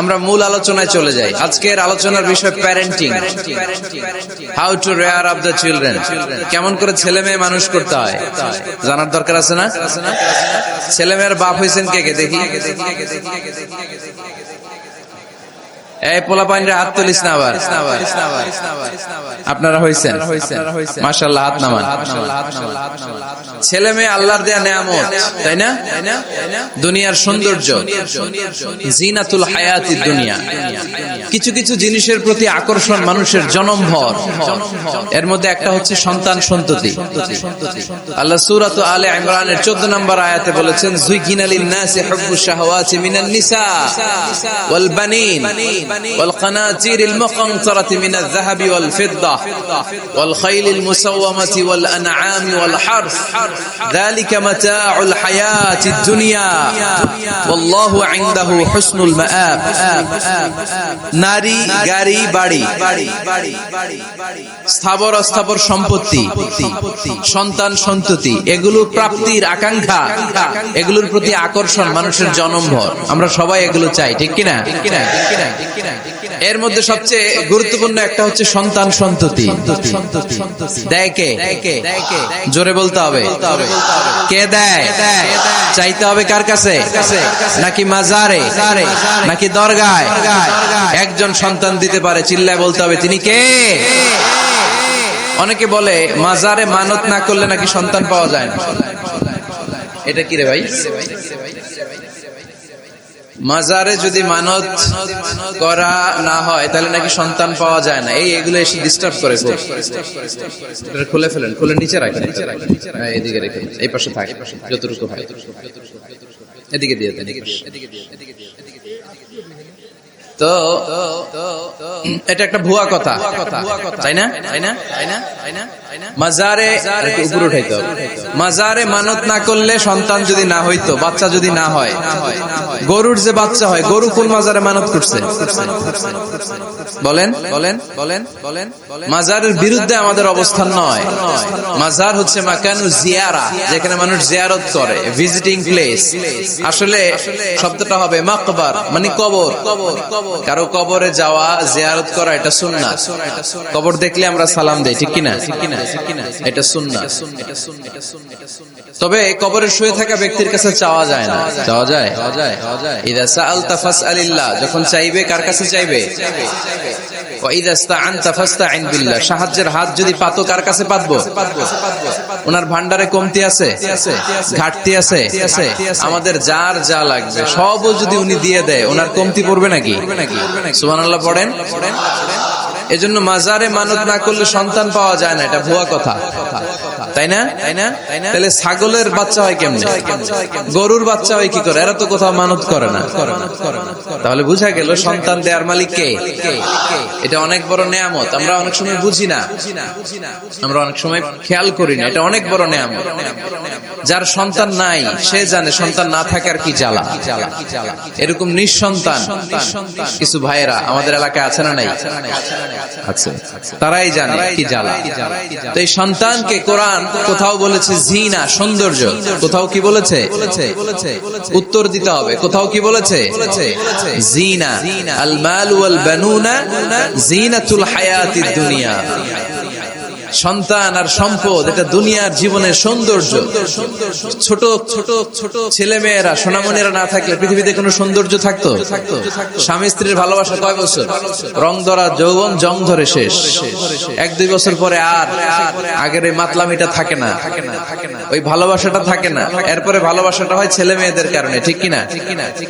আমরা মূল আলোচনায় চলে যাই। আজকের আলোচনার বিষয় parenting how to rear of the children কেমন করে ছেলে মেয়ে মানুষ করতে হয়। জানার দরকার আছে না? ছেলে মেয়ের বাপ হয়েছেন কে কে? দেখি। এই হাত তুলিস না আবার। আপনারা হাত নামান। ছেলে মেয়ে আল্লাহর দেয়া নেয়ামত তাই না? দুনিয়ার সৌন্দর্য জিনাতুল হায়াতি দুনিয়া। কিছু কিছু জিনিসের প্রতি আকর্ষণ মানুষের জনমভর। এর মধ্যে একটা হচ্ছে সন্তান সন্ততি। আল্লাহ সূরাত আলে ইমরানের 14 নম্বর আয়াতে বলেছেন যুইকিনা লিন-নাসি হুব্বু শাহাওয়াতি মিনান নিসা ওয়াল বানিন। ওয়াল ফিদ্দা ওয়াল খাইলিল মুসাওয়ামাতি ওয়াল আনআমি ওয়াল হারস যালিকা মাতাউল হায়াতিদ দুনিয়া ওয়াল্লাহু ইনদাহু হুসনুল মাআব নারী গাড়ি, বাড়ি। স্থাবর অস্থাবর সম্পত্তি। সন্তান, সন্ততি। এগুলো প্রাপ্তির আকাঙ্ক্ষা। এগুলোর প্রতি আকর্ষণ মানুষের জনমভর আমরা সবাই এগুলো চাই, ঠিক কিনা? এর মধ্যে সবচেয়ে গুরুত্বপূর্ণ একটা হচ্ছে সন্তান সন্ততি। জোরে বলতে হবে। কে দেয়? চাইতে হবে কার কাছে? নাকি মাজারে? নাকি দরগায়? একজন সন্তান দিতে পারে, চিল্লায় বলতে হবে, তিনি কে? অনেকে বলে, মাজারে মানত না করলে নাকি সন্তান পাওয়া যায় না? এটা কি রে ভাই? মাজারে যদি মানত করা না হয় তাহলে নাকি সন্তান পাওয়া যায় না। এই এগুলো এসে ডিস্টার্ব করে খুলে ফেলেন খুলে নিচে রাখেন। হ্যাঁ, এদিকে রেখে এই পাশে থাকে যতটুকু হয়। এদিকে দিয়ে দেন এই পাশে। তো, এটা একটা ভুয়া কথা, তাই না? তাই না তাই না মাজারে মাজারে মানত না করলে সন্তান যদি না হইতো, বাচ্চা যদি না হয়, গরুর যে বাচ্চা হয়, গরু কোন মাজারে মানত করছে? বলেন বলেন বলেন বলেন মাজারের বিরুদ্ধে আমাদের অবস্থান নয়। মাজার হচ্ছে মাকানু জিয়ারা, যেখানে মানুষ জিয়ারত করে ভিজিটিং প্লেস আসলে শব্দটা হবে মাকবার মানে কবর কবর। কারও কবরে যাওয়া, জিয়ারত করা, এটা সুন্না কবর দেখলে আমরা সালাম দেই, ঠিক কিনা? এটা সুন্না তবে কবরে শুয়ে থাকা ব্যক্তির কাছে চাওয়া যায় না। চাওয়া যায়? ইদা সাআলতা ফাসআলিল্লাহ, যখন চাইবে, কার কাছে চাইবে? সাহায্যের হাত যদি পাতো, কার কাছে পাতবো? ওনার ভান্ডারে কমতি আছে? ঘাটতি আছে? আমাদের যার যা লাগবে, সবও যদি উনি দিয়ে দেয়, ওনার কমতি পড়বে নাকি? সুবহানাল্লাহ পড়েন? এজন্য মাজারে মানত না করলে সন্তান পাওয়া যায় না এটা ভুয়া কথা। তাই না? তাহলে ছাগলের বাচ্চা হয় কেমনে? গরুর বাচ্চা হয় কি করে? এরা তো কোথাও মানত করে না। তাহলে বুঝা গেল সন্তান দেয়ার মালিক কে? এটা অনেক বড় নেয়ামত। আমরা অনেক সময় বুঝি না। আমরা অনেক সময় খেয়াল করি না। এটা অনেক বড় নেয়ামত। যার সন্তান নাই, সে জানে সন্তান না থাকার কি জ্বালা। এরকম নিঃসন্তান কিছু ভাইয়েরা আমাদের এলাকায় আছে না নাই? আছে। তারাই জানে কি জ্বালা। তো এই সন্তানকে কোরআন কোথাও বলেছে জিনা, সৌন্দর্য। কোথাও কি বলেছে? উত্তর দিতে হবে। কোথাও কি বলেছে? জিনা। আল মাল ওয়াল বানুনা জিনাতুল হায়াতিদ দুনিয়া। সন্তান আর সম্পদ, এটা দুনিয়ার জীবনের সৌন্দর্য। ছোট ছোট ছোট ছেলে মেয়েরা সোনামণিরা না থাকলে পৃথিবীতে কোনো সৌন্দর্য থাকতো? স্বামী স্ত্রীর ভালোবাসা কয় বছর? রং ধরা, যৌবন, জং ধরে শেষ। এক, দুই বছর পরে আর আগের এই মাতলামিটা থাকে না। ওই ভালোবাসাটা থাকে না। এরপরে ভালোবাসাটা হয় ছেলে মেয়েদের কারণে, ঠিক কিনা?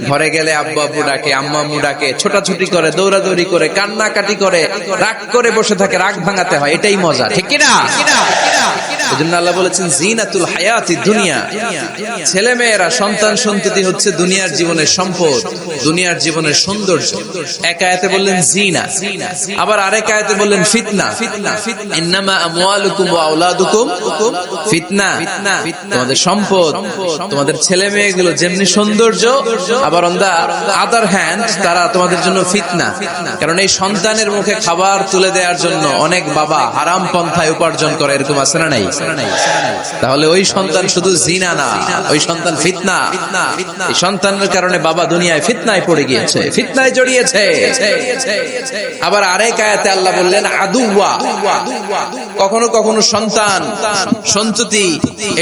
ঘরে গেলে আব্বু আব্বু ডাকে, আম্মা আম্মু ডাকে, ছোটাছুটি করে, দৌড়াদৌড়ি করে, কান্নাকাটি করে, রাগ করে বসে থাকে, রাগ ভাঙাতে হয়, এটাই মজা, ঠিক হায়াতি দুনিয়া। ছেলে মেয়েরা সন্তান সন্ততি হচ্ছে দুনিয়ার জীবনের সম্পদ। দুনিয়ার জীবনের সৌন্দর্য। এক আয়াতে বললেন, জিনা। আবার আরেক আয়াতে বললেন, ফিতনা। আমওয়ালুকুম ওয়া আওলাদুকুম ফিতনা। তোমাদের সম্পদ, তোমাদের ছেলে মেয়েগুলো যেমনি সৌন্দর্য, আবার অন দা আদার হ্যান্ড, তারা তোমাদের জন্য ফিতনা। কারণ এই সন্তানের মুখে খাবার তুলে দেওয়ার জন্য অনেক বাবা হারাম পন্থায় উপার্জন করে, এরকম আছে না নাই? তাহলে ওই সন্তান শুধু জিনা না, ওই সন্তান ফিতনা। এই সন্তানের কারণে বাবা দুনিয়ায় ফিতনায় পড়ে গিয়েছে, ফিতনায় জড়িয়েছে। আবার আরেক আয়াতে আল্লাহ বললেন আদুয়া কখনো কখনো সন্তান, সন্ততি,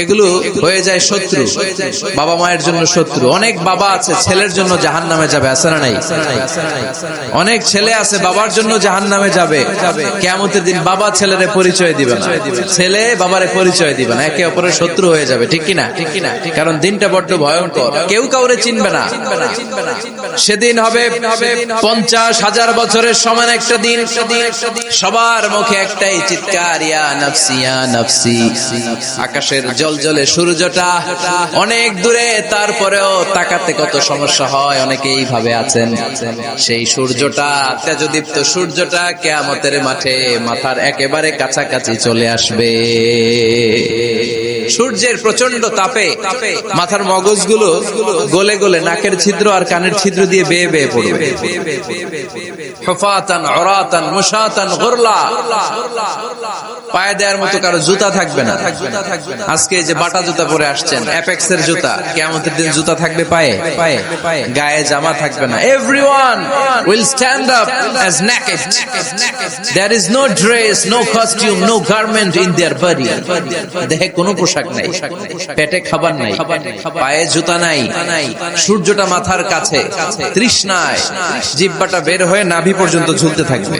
এগুলো হয়ে যায় শত্রু, বাবা মায়ের জন্য শত্রু। অনেক বাবা আছে, ছেলের জন্য জাহান নামে যাবে, আছে না নাই? অনেক ছেলে আছে, বাবার জন্য জাহান নামে যাবে। কেমতের দিন বাবা ছেলেরে পরিচয় দিবে না। ছেলে বাবারে পরিচয় দিবে না। একে অপরের শত্রু হয়ে যাবে ঠিক কিনা ঠিক কিনা? কারণ দিনটা বড্ড ভয়ঙ্কর। কেউ কাউরে চিনবে না। সেদিন হবে পঞ্চাশ হাজার বছরের সমান একটা দিন। সবার মুখে একটাই চিৎকার আকাশের জল জলে সূর্যটা অনেক দূরে, তারপরেও তাকাতে কত সমস্যা হয় অনেকে এইভাবে আছেন। সেই সূর্যটা, তেজদীপ্ত সূর্যটা কেয়ামতের মাঠে মাথার একেবারে কাছাকাছি চলে আসবে। সূর্যের প্রচণ্ড তাপে মাথার মগজগুলো গলে গলে নাকের ছিদ্র আর কানের ছিদ্র দিয়ে বেয়ে বেয়ে পড়বে। মতো কারও জুতা থাকবে না। আজকে যে বাটা পরে আসছেন এর জুতা থাকবে পায়ে। পায়ে গায়ে জামা থাকবে না। Is no dress no costume no garment in their body দেহে কোনো পোশাক নাই। পেটে খাবার নাই। পায়ে জুতা নাই। সূর্যটা মাথার কাছে। তৃষ্ণায়। জিব্বাটা বের হয়ে নাভি পর্যন্ত ঝুলতে থাকবে।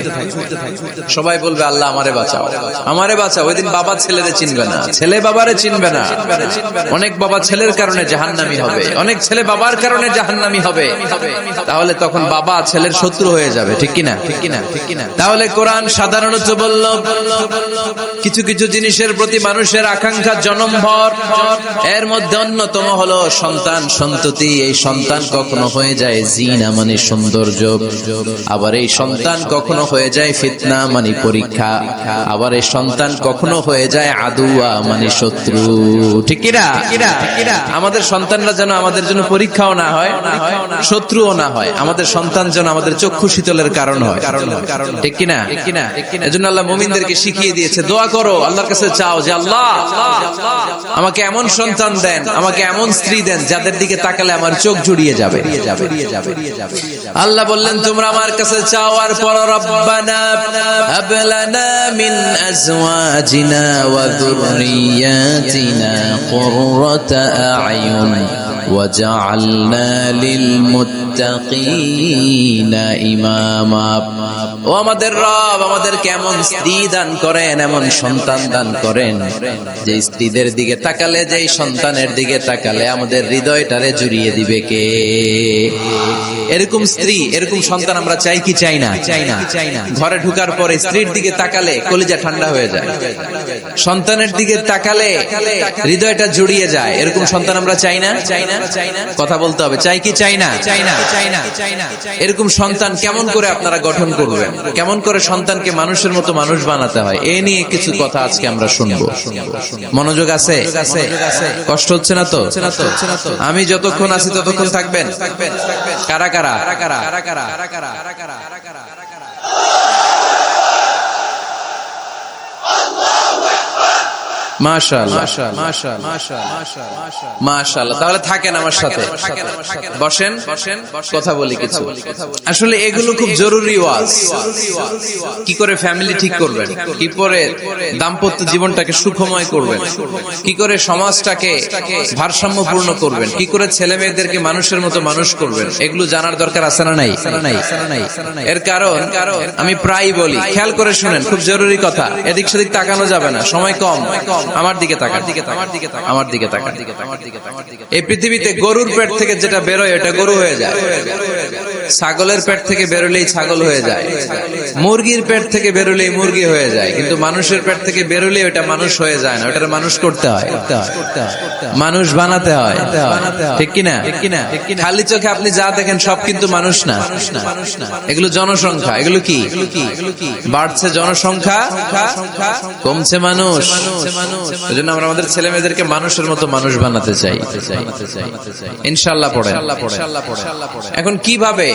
সবাই বলবে আল্লাহ আমারে বাঁচাও। আমারে বাঁচাও। ওই দিন বাবা ছেলেরে চিনবে না। ছেলে বাবারে চিনবে না। অনেক বাবা ছেলের কারণে জাহান্নামি হবে। অনেক ছেলে বাবার কারণে জাহান্নামি হবে। তাহলে তখন বাবা ছেলের শত্রু হয়ে যাবে। ঠিক কিনা? ঠিক কিনা? ঠিক কিনা? তাহলে কোরআন সাধারণত বলল কিছু কিছু জিনিসের প্রতি মানুষের আকাঙ্ক্ষা জনমভর এর মধ্যে অন্যতম হলো সন্তান সন্ততি। এই সন্তান কখনো হয়ে যায় জিনা মানে সৌন্দর্য। আবার এই সন্তান কখনো হয়ে যায় ফিতনা মানে পরীক্ষা। আবার এই সন্তান কখনো হয়ে যায় আদুয়া মানে শত্রু। ঠিক কিনা? আমাদের সন্তানরা যেন আমাদের জন্য পরীক্ষাও না হয়, শত্রুও না হয়। আমাদের সন্তান যেন আমাদের চক্ষু শীতলের কারণ হয়। ঠিক কিনা? এজন্য আল্লাহ মুমিনদেরকে শিখিয়ে দিয়েছে, দোয়া করো, আল্লাহর কাছে চাও যে, আল্লাহ আমাকে এমন সন্তান দেন, আমাকে এমন স্ত্রী দেন, যাদের দিকে তাকালে আমার চোখ জুড়িয়ে যাবে। আল্লাহ বললেন, তোমরা আমার কাছে চাও আর পর রব্বানা মিন ওয়া وجعلنا للمتقين ইমামা ও আমাদের রব আমাদের কেমন স্ত্রী দান করেন এমন সন্তান দান করেন যে স্ত্রীদের দিকে তাকালে যে সন্তানের দিকে তাকালে আমাদের হৃদয়টারে জুড়িয়ে দিবে কে এরকম স্ত্রী এরকম সন্তান আমরা চাই কি চাই না চাই না চাই না ঘরে ঢুকার পরে স্ত্রীর দিকে তাকালে কলিজা ঠান্ডা হয়ে যায় সন্তানের দিকে তাকালে হৃদয়টা জুড়িয়ে যায় এরকম সন্তান আমরা চাই না চাই না চাই না কথা বলতে হবে। চাই কি চাই না? চাই না। চাই না চাই না এরকম সন্তান কেমন করে আপনারা গঠন করবেন? কেমন করে সন্তানকে মানুষের মতো মানুষ বানাতে হয়? এ নিয়ে কিছু কথা আজকে আমরা শুনব। মনোযোগ আছে? কষ্ট হচ্ছে না তো? আমি যতক্ষণ আছি ততক্ষণ থাকবেন? কারা কারা? কারা কারা? কারা কারা? কারা কারা? মাশাআল্লাহ তাহলে থাকেন আমার সাথে। বসেন। বসেন। কথা বলি কিছু। আসলে এগুলো খুব জরুরি ওয়াজ। কি করে ফ্যামিলি ঠিক করবেন? কি করে দাম্পত্য জীবনটাকে সুখময় করবেন? কি করে সমাজটাকে ভারসাম্যপূর্ণ করবেন? কি করে ছেলে মেয়েদেরকে মানুষের মতো মানুষ করবেন? এগুলো জানার দরকার আছে না নাই? এর কারণ আমি প্রায় বলি খেয়াল করে শুনেন খুব জরুরি কথা। এদিক সেদিক তাকানো যাবে না। সময় কম। আমার দিকে তাকান। আমার দিকে তাকান। আমার দিকে তাকান। এই পৃথিবীতে গরুর পেট থেকে যেটা বেরোয় এটা গরু হয়ে যায়। ছাগলের পেট থেকে বেরোলেই ছাগল হয়ে যায়। মুরগির পেট থেকে বেরোলেই মুরগি হয়ে যায়। কিন্তু মানুষের পেট থেকে বেরোলে ওটা মানুষ হয়ে যায় না ওটা মানুষ করতে হয়। মানুষ বানাতে হয়। ঠিক কিনা? খালি চোখে আপনি যা দেখেন সব কিন্তু মানুষ না। এগুলো জনসংখ্যা। এগুলো কি? বাড়ছে জনসংখ্যা, কমছে মানুষ। ওই জন্য আমরা আমাদের ছেলে মেয়েদেরকে মানুষের মতো মানুষ বানাতে চাই। ইনশাল্লাহ পড়ে এখন কীভাবে